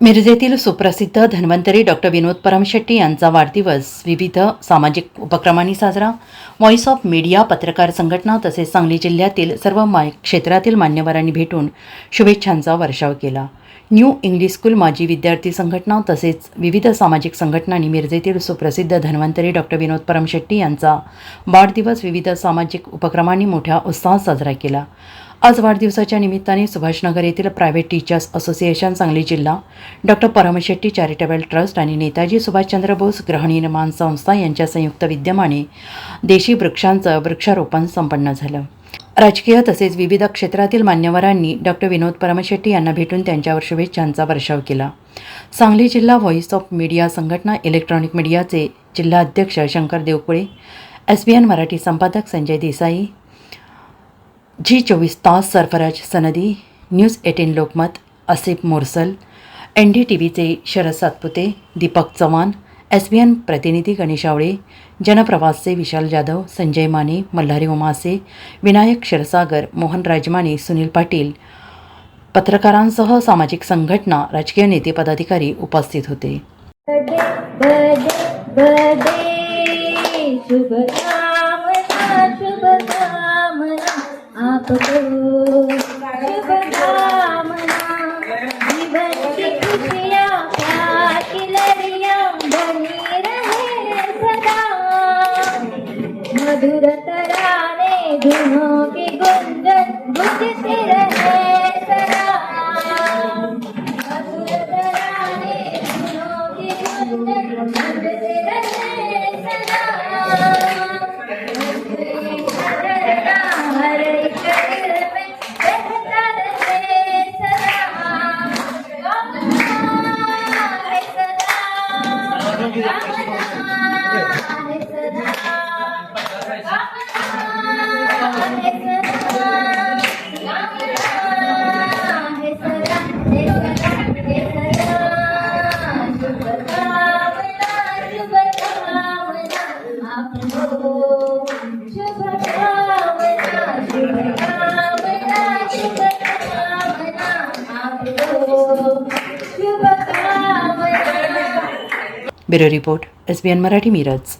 मिरजेतील सुप्रसिद्ध धन्वंतरी डॉक्टर विनोद परमशेट्टी यांचा वाढदिवस विविध सामाजिक उपक्रमांनी साजरा. व्हॉइस ऑफ मीडिया पत्रकार संघटना तसेच सांगली जिल्ह्यातील सर्व मा क्षेत्रातील मान्यवरांनी भेटून शुभेच्छांचा वर्षाव केला. न्यू इंग्लिश स्कूल माजी विद्यार्थी संघटना तसेच विविध सामाजिक संघटनांनी मिरजेतील सुप्रसिद्ध धन्वंतरी डॉक्टर विनोद परमशेट्टी यांचा वाढदिवस विविध सामाजिक उपक्रमांनी मोठ्या उत्साहात साजरा केला. आज वाढदिवसाच्या निमित्ताने सुभाषनगर येथील प्रायव्हेट टीचर्स असोसिएशन सांगली जिल्हा डॉक्टर परमशेट्टी चॅरिटेबल ट्रस्ट आणि नेताजी सुभाषचंद्र बोस गृहनिर्माण संस्था यांच्या संयुक्त विद्यमाने देशी वृक्षांचं वृक्षारोपण संपन्न झालं. राजकीय तसेच विविध क्षेत्रातील मान्यवरांनी डॉक्टर विनोद परमशेट्टी यांना भेटून त्यांच्यावर शुभेच्छांचा वर्षाव केला. सांगली जिल्हा व्हॉइस ऑफ मीडिया संघटना इलेक्ट्रॉनिक मीडियाचे जिल्हा अध्यक्ष Shankar Devkule S B N Marathi संपादक संजय देसाई जी चोवीस तास Sarfaraz Sanadi news eighteen Lokmat Asif Morsal N D T व्हीचे Sharad Satpute Deepak Chavan S B N प्रतिनिधी गणेश आवळे जनप्रवासचे विशाल जाधव संजय माने मल्हारी उमासे विनायक क्षीरसागर मोहन राजमाने सुनील पाटील पत्रकारांसह सामाजिक संघटना राजकीय नेते पदाधिकारी उपस्थित होते. मधुर तराने धुनों की गुंजन गुंजती रहे मधुर तराने धुनों की गुंजन रहे सदा हर एक में रहे सदा सदा bureau report S B N Marathi Miraj.